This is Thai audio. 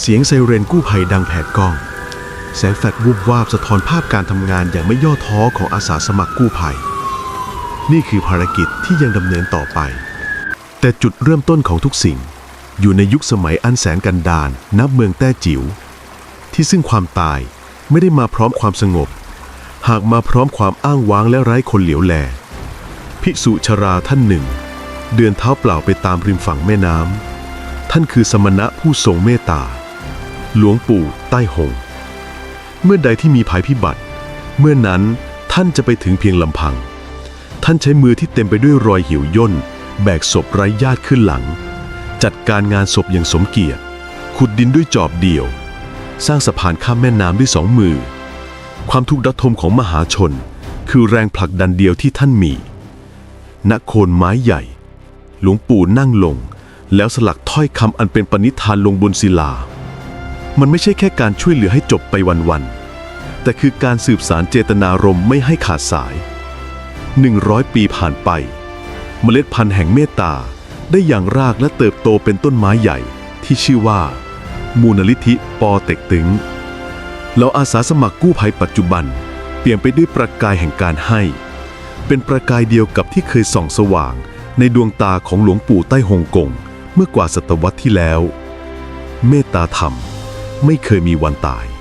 เสียงไซเรนกู้ภัยดังแผดกล้อง แสงแฟลชวูบวาบสะท้อนภาพการทำงานอย่างไม่ย่อท้อของอาสาสมัครกู้ภัย นี่คือภารกิจที่ยังดำเนินต่อไป แต่จุดเริ่มต้นของทุกสิ่ง อยู่ในยุคสมัยอันแสนกันดารนับเมืองแต้จิ๋วที่ซึ่งความตายไม่ได้มาพร้อมความสงบ หากมาพร้อมความอ้างว้างและไร้คนเหลียวแล ภิกษุชราท่านหนึ่ง เดินเท้าเปล่าไปตามริมฝั่งแม่น้ำท่านคือสมณะผู้ทรงเมตตา หลวงปู่ใต้หง เมื่อใดที่มีภัยพิบัติ เมื่อนั้นท่านจะไปถึงเพียงลำพัง ท่านใช้มือที่เต็มไปด้วยรอยหิวย่น แบกศพไร้ญาติขึ้นหลัง จัดการงานศพอย่างสมเกียรติ ขุดดินด้วยจอบเดี่ยว สร้างสะพานข้ามแม่น้ำด้วยสองมือ ความทุกข์ระทมของมหาชน คือแรงผลักดันเดียวที่ท่านมีณโคนไม้ใหญ่ หลวงปู่นั่งลง แล้วสลักถ้อยคำอันเป็นปณิธานลงบนศิลา มันไม่ใช่แค่การช่วยเหลือให้จบไปวันๆ แต่คือการสืบสารเจตนารมณ์ไม่ให้ขาดสาย 100 ปีผ่านไป เมล็ดพันธุ์แห่งเมตตา ได้อย่างรากและเติบโตเป็นต้นไม้ใหญ่ที่ชื่อว่า มูลนิธิปอเต็กตึงแล้วอาสาสมัครกู้ภัยปัจจุบัน เปลี่ยนไปด้วยประกายแห่งการให้ เป็นประกายเดียวกับที่เคยส่องสว่าง ในดวงตาของหลวงปู่ใต้ฮงกง เมื่อกว่าศตวรรษที่แล้ว เมตตาธรรม ไม่เคยมีวันตาย